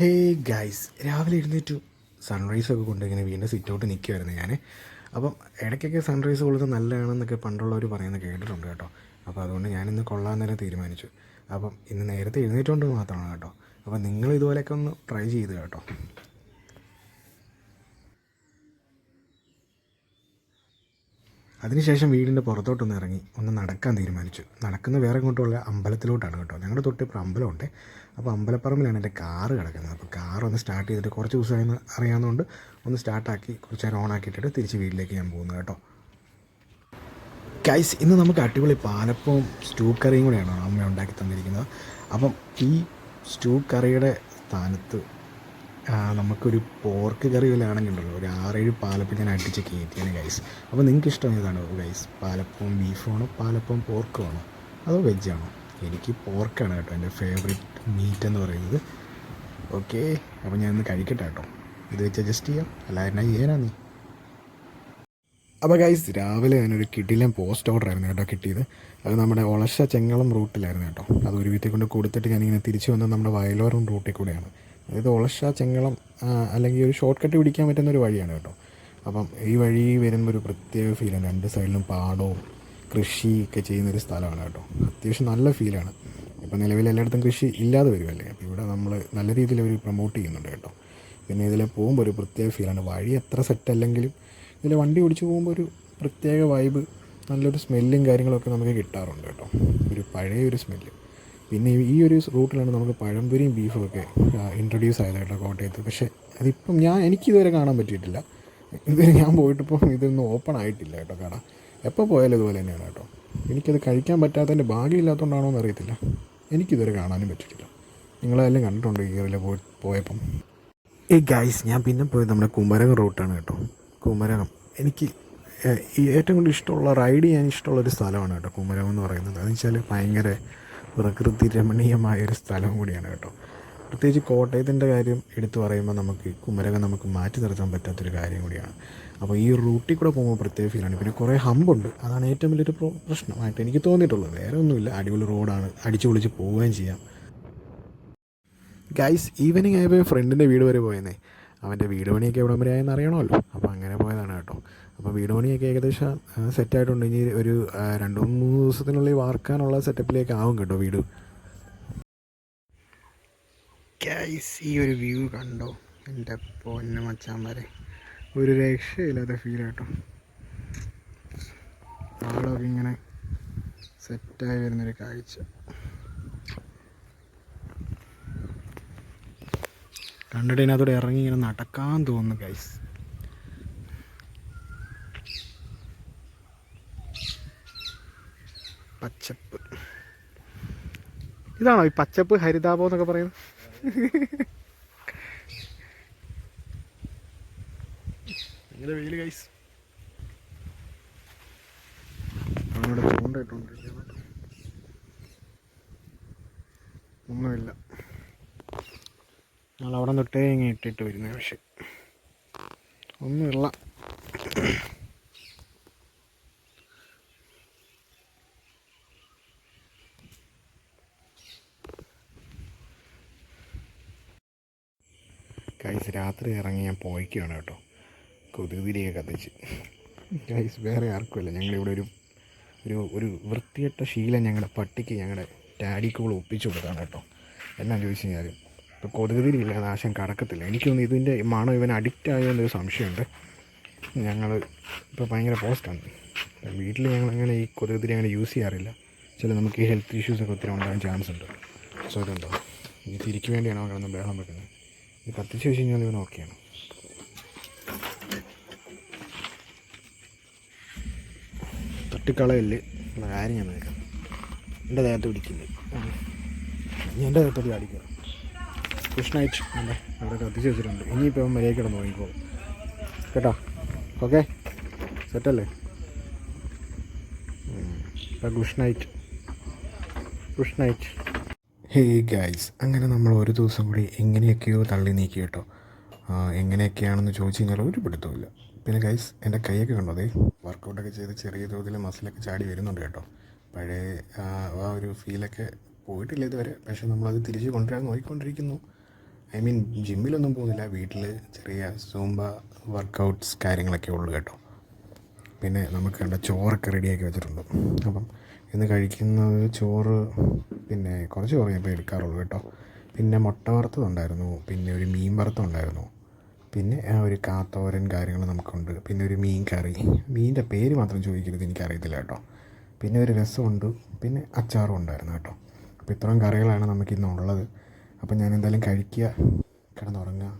Hey guys രാവിലെ എഴുന്നേറ്റു. Sunrise ഒക്കെ കൊണ്ട് ഇങ്ങനെ വീണ്ടും സിറ്റ് ഔട്ട് നിൽക്കുമായിരുന്നു ഞാൻ അപ്പം ഇടയ്ക്കൊക്കെ സൺറൈസ് കൊള്ളുന്നത് നല്ലതാണെന്നൊക്കെ പണ്ടുള്ളവർ പറയുന്നത് കേട്ടിട്ടുണ്ട് കേട്ടോ. അപ്പോൾ അതുകൊണ്ട് ഞാനിന്ന് കൊള്ളാൻ നേരം തീരുമാനിച്ചു. അപ്പം ഇന്ന് നേരത്തെ എഴുന്നേറ്റുകൊണ്ട് മാത്രമാണ് കേട്ടോ. അപ്പം നിങ്ങൾ ഇതുപോലെയൊക്കെ ഒന്ന് ട്രൈ ചെയ്ത് കേട്ടോ. അതിനുശേഷം വീടിന്റെ പുറത്തോട്ടൊന്ന് ഇറങ്ങി ഒന്ന് നടക്കാൻ തീരുമാനിച്ചു. നടക്കുന്ന വേറെ ഇങ്ങോട്ടുള്ള അമ്പലത്തിലോട്ടാണ് കേട്ടോ. ഞങ്ങളുടെ തൊട്ടിപ്പോൾ അമ്പലമുണ്ട്. അപ്പോൾ അമ്പലപ്പറമ്പിലാണ് എന്റെ കാറ് കിടക്കുന്നത്. അപ്പോൾ കാർ ഒന്ന് സ്റ്റാർട്ട് ചെയ്തിട്ട് കുറച്ച് ദിവസമായി അറിയാവുന്നതുകൊണ്ട് ഒന്ന് സ്റ്റാർട്ടാക്കി കുറച്ച് നേരം ഓൺ ആക്കിയിട്ടിട്ട് തിരിച്ച് വീട്ടിലേക്ക് ഞാൻ പോകുന്നു കേട്ടോ. ഗൈസ് ഇന്ന് നമുക്ക് അടിപൊളി പാലപ്പവും സ്റ്റൂ കറിയും കൂടെയാണ് അമ്മ ഉണ്ടാക്കി തന്നിരിക്കുന്നത്. അപ്പം ഈ സ്റ്റൂ കറിയുടെ സ്ഥാനത്ത് നമുക്കൊരു പോർക്ക് കറി വല്ല ആണെങ്കിലുണ്ടല്ലോ ഒരു ആറേഴ് പാലപ്പം ഞാൻ അടിച്ച് കയറ്റിയാണ് ഗൈസ് അപ്പോൾ നിങ്ങൾക്ക് ഇഷ്ടം ഏതാണ് ഗൈസ് പാലപ്പം ബീഫാണോ പാലപ്പം പോർക്കും ആണോ? അതോ വെജാണോ എനിക്ക് പോർക്കാണ് കേട്ടോ എന്റെ ഫേവറേറ്റ് മീറ്റ് എന്ന് പറയുന്നത്. ഓക്കെ അപ്പോൾ ഞാൻ ഇന്ന് കഴിക്കട്ടെ കേട്ടോ. ഇത് വെച്ച് അഡ്ജസ്റ്റ് ചെയ്യാം. അല്ല എന്നാ ചെയ്യാനാ നീ? അപ്പോൾ ഗൈസ് രാവിലെ ഞാനൊരു കിഡിലും പോസ്റ്റ് ഓർഡർ ആയിരുന്നു കേട്ടോ കിട്ടിയത്. അത് നമ്മുടെ ഒളശ ചെങ്ങളം റൂട്ടിലായിരുന്നു കേട്ടോ. അത് ഒരു വീട്ടിൽ കൊണ്ട് കൊടുത്തിട്ട് ഞാനിങ്ങനെ തിരിച്ചു വന്നത് നമ്മുടെ വയലോരം റൂട്ടിൽ കൂടെയാണ്. അതായത് ഒളശ ചെങ്ങളം അല്ലെങ്കിൽ ഒരു ഷോർട്ട് കട്ട് പിടിക്കാൻ പറ്റുന്ന ഒരു വഴിയാണ് കേട്ടോ. അപ്പം ഈ വഴി വരുമ്പോൾ ഒരു പ്രത്യേക ഫീലാണ് രണ്ട് സൈഡിലും പാടവും കൃഷിയൊക്കെ ചെയ്യുന്നൊരു സ്ഥലമാണ് കേട്ടോ. അത്യാവശ്യം നല്ല ഫീലാണ് ഇപ്പം നിലവിൽ എല്ലായിടത്തും കൃഷി ഇല്ലാതെ വരുമല്ലേ അപ്പോൾ ഇവിടെ നമ്മൾ നല്ല രീതിയിൽ അവർ പ്രൊമോട്ട് ചെയ്യുന്നുണ്ട് കേട്ടോ. പിന്നെ ഇതിൽ പോകുമ്പോൾ ഒരു പ്രത്യേക ഫീലാണ് വഴി എത്ര സെറ്റ് അല്ലെങ്കിലും ഇതിൽ വണ്ടി ഓടിച്ച് പോകുമ്പോൾ ഒരു പ്രത്യേക വൈബ് നല്ലൊരു സ്മെല്ലും കാര്യങ്ങളൊക്കെ നമുക്ക് കിട്ടാറുണ്ട് കേട്ടോ. ഒരു പഴയ ഒരു സ്മെല്ല് പിന്നെ ഈ ഒരു റൂട്ടിലാണ് നമുക്ക് പഴംപൊരിയും ബീഫും ഒക്കെ ഇൻട്രൊഡ്യൂസ് ആയത് കേട്ടോ കോട്ടയത്ത്. പക്ഷേ അതിപ്പം ഞാൻ എനിക്കിതുവരെ കാണാൻ പറ്റിയിട്ടില്ല. ഇതുവരെ ഞാൻ പോയിട്ടിപ്പം ഇതൊന്നും ഓപ്പൺ ആയിട്ടില്ല കേട്ടോ കട എപ്പോൾ പോയാലും ഇതുപോലെ തന്നെയാണ് കേട്ടോ. എനിക്കത് കഴിക്കാൻ പറ്റാത്തതിന്റെ ഭാഗ്യമില്ലാത്തതുകൊണ്ടാണോ എന്ന് അറിയത്തില്ല എനിക്കിതുവരെ കാണാനും പറ്റിയിട്ടില്ല. നിങ്ങളെല്ലാം കണ്ടിട്ടുണ്ട് ഈ ഏറിൽ പോയി പോയപ്പം. ഈ ഗൈസ് ഞാൻ പിന്നെ പോയത് നമ്മുടെ കുമരകം റൂട്ടാണ് കേട്ടോ. കുമരകം. എനിക്ക് ഏറ്റവും കൂടുതൽ ഇഷ്ടമുള്ള റൈഡ് ചെയ്യാൻ ഇഷ്ടമുള്ള ഒരു സ്ഥലമാണ് കേട്ടോ കുമരകം എന്ന് പറയുന്നത്. അതെന്ന് വെച്ചാൽ ഭയങ്കര പ്രകൃതി രമണീയമായ ഒരു സ്ഥലം കൂടിയാണ് കേട്ടോ. പ്രത്യേകിച്ച് കോട്ടയത്തിന്റെ കാര്യം എടുത്തു പറയുമ്പോൾ നമുക്ക് കുമരകം നമുക്ക് മാറ്റി നിർത്താൻ പറ്റാത്തൊരു കാര്യം കൂടിയാണ്. അപ്പോൾ ഈ റൂട്ടിൽ കൂടെ പോകുമ്പോൾ പ്രത്യേക ഫീലാണ് പിന്നെ കുറേ ഹമ്പുണ്ട്. അതാണ് ഏറ്റവും വലിയൊരു പ്രോ- പ്രശ്നമായിട്ട് എനിക്ക് തോന്നിയിട്ടുള്ളത്. വേറെ ഒന്നുമില്ല. അടിപൊളി റോഡാണ്. അടിച്ചു പൊളിച്ച് പോവുകയും ചെയ്യാം. ഗൈസ് ഈവനിങ് ആയപ്പോൾ ഫ്രണ്ടിന്റെ വീട് വരെ പോയെന്നേ. അവന്റെ വീട് പണിയൊക്കെ എവിടം വരെ ആയെന്ന് അറിയണമല്ലോ. അപ്പോൾ അങ്ങനെ പോയതാണ് കേട്ടോ. അപ്പോൾ വീട് പണിയൊക്കെ ഏകദേശം സെറ്റായിട്ടുണ്ട് ഇനി ഒരു രണ്ട് മൂന്ന് ദിവസത്തിനുള്ളിൽ വാർക്കാനുള്ള സെറ്റപ്പിലേക്ക് ആവും കേട്ടോ വീട്. ഈ ഒരു വ്യൂ കണ്ടോ? എന്റെ പൊന്നെ മച്ചാൻ വരെ ഒരു രക്ഷയില്ലാത്ത ഫീൽ കേട്ടോ ആളൊക്കെ ഇങ്ങനെ സെറ്റായി വരുന്നൊരു കാഴ്ച. കണ്ടിട്ട് ഇതിനകത്തോടെ ഇറങ്ങി ഇങ്ങനെ നടക്കാൻ തോന്നുന്നു ഗൈസ് പച്ചപ്പ്. ഇതാണോ ഈ പച്ചപ്പ് ഹരിതാപം എന്നൊക്കെ പറയുന്നത്? ഭയങ്കര വെയിൽ അവിടെ ചൂണ്ടായിട്ടുണ്ടിരിക്കുന്നു ഒന്നുമില്ല. ഞങ്ങൾ അവിടെ തൊട്ടേ ഇങ്ങനെ ഇട്ടിട്ട് വരുന്നത് പക്ഷെ ഒന്നുമില്ല. കൈസ് രാത്രി ഇറങ്ങി ഞാൻ പോയിക്കുകയാണ് കേട്ടോ. കൊതുകുതിരിയെ കത്തിച്ച്. കൈസ് വേറെ ആർക്കുമില്ല. ഞങ്ങളിവിടെ ഒരു ഒരു ഒരു വൃത്തിയിട്ട ശീലം ഞങ്ങളുടെ പട്ടിക്ക് ഞങ്ങളുടെ ഡാഡിക്കോൾ ഒപ്പിച്ചു കൊടുത്താണ് കേട്ടോ. എന്നാ ചോദിച്ചു കഴിഞ്ഞാൽ ഇപ്പോൾ കൊതുകുതിരിയില്ല നാശം കടക്കത്തില്ല. എനിക്ക് തോന്നുന്നു ഇതിന്റെ മണം ഇവൻ അഡിക്റ്റ് ആയോ എന്നൊരു സംശയമുണ്ട്. ഞങ്ങൾ ഇപ്പോൾ ഭയങ്കര പോസ്റ്റാണ്. വീട്ടിൽ ഞങ്ങൾ അങ്ങനെ ഈ കൊതുകുതിരി അങ്ങനെ യൂസ് ചെയ്യാറില്ല. ചില നമുക്ക് ഈ ഹെൽത്ത് ഇഷ്യൂസൊക്കെ ഒത്തിരി ഉണ്ടാകാൻ ചാൻസ് ഉണ്ട്. സോ ഇതുണ്ടോ ഇനി തിരിക്ക് വേണ്ടിയാണ്? കിടന്ന് ബഹളം വെക്കുന്നത് ഇത് കത്തിച്ച് വെച്ച് കഴിഞ്ഞാൽ ഇവൻ ഓക്കെയാണ്. തട്ടിക്കളയല്ലേ ഉള്ള കാര്യം ഞാൻ നോക്കാം എന്റെ ദേഹത്ത് പിടിക്കില്ലേ? ഞാൻ എന്റെ ദേഹത്ത് അടിക്കുക കൃഷ്ണായിട്ട് അല്ലേ അവിടെ കത്തിച്ച് വെച്ചിട്ടുണ്ട്. ഇനിയിപ്പോൾ അവൻ മര്യാദ കിടന്ന് നോക്കിക്കോളും കേട്ടോ? ഓക്കെ? സെറ്റല്ലേ? Good night good night hey guys അങ്ങനെ നമ്മൾ ഒരു ദിവസം കൂടി എങ്ങനെയൊക്കെയോ തള്ളി നീക്കി കേട്ടോ. എങ്ങനെയൊക്കെയാണെന്ന് ചോദിച്ചു കഴിഞ്ഞാൽ ഒരു പിടുത്തമില്ല പിന്നെ ഗൈസ് എന്റെ കൈയൊക്കെ കണ്ടോ? അതേ വർക്കൗട്ടൊക്കെ ചെയ്ത് ചെറിയ തോതിൽ മസിലൊക്കെ ചാടി വരുന്നുണ്ട് കേട്ടോ. പഴയ ആ ഒരു ഫീലൊക്കെ പോയിട്ടില്ല ഇതുവരെ. പക്ഷെ നമ്മളത് തിരിച്ച് കൊണ്ടുവരാൻ നോക്കിക്കൊണ്ടിരിക്കുന്നു. ഐ മീൻ ജിമ്മിലൊന്നും പോകുന്നില്ല. വീട്ടിൽ ചെറിയ സൂംബ വർക്കൗട്ട്സ് കാര്യങ്ങളൊക്കെ ഉള്ളു കേട്ടോ. പിന്നെ നമുക്ക് കണ്ട ചോറൊക്കെ റെഡിയാക്കി വെച്ചിട്ടുണ്ട്. അപ്പം ഇന്ന് കഴിക്കുന്നത് ചോറ് പിന്നെ കുറച്ച് ചോറ് ഞാൻ ഇപ്പോൾ എടുക്കാറുള്ളൂ കേട്ടോ. പിന്നെ മുട്ട വറുത്തതുണ്ടായിരുന്നു പിന്നെ ഒരു മീൻ വറുത്തതുണ്ടായിരുന്നു പിന്നെ ഒരു കാത്തോരൻ കാര്യങ്ങൾ നമുക്കുണ്ട്. പിന്നെ ഒരു മീൻ കറി. മീനിന്റെ പേര് മാത്രം ചോദിക്കരുത് എനിക്കറിയത്തില്ല കേട്ടോ. പിന്നെ ഒരു രസമുണ്ട്. പിന്നെ അച്ചാറും ഉണ്ടായിരുന്നു കേട്ടോ. അപ്പോൾ ഇത്രയും കറികളാണ് നമുക്കിന്നുള്ളത്. അപ്പോൾ ഞാൻ എന്തായാലും കഴിക്കുക കിടന്നുറങ്ങുക.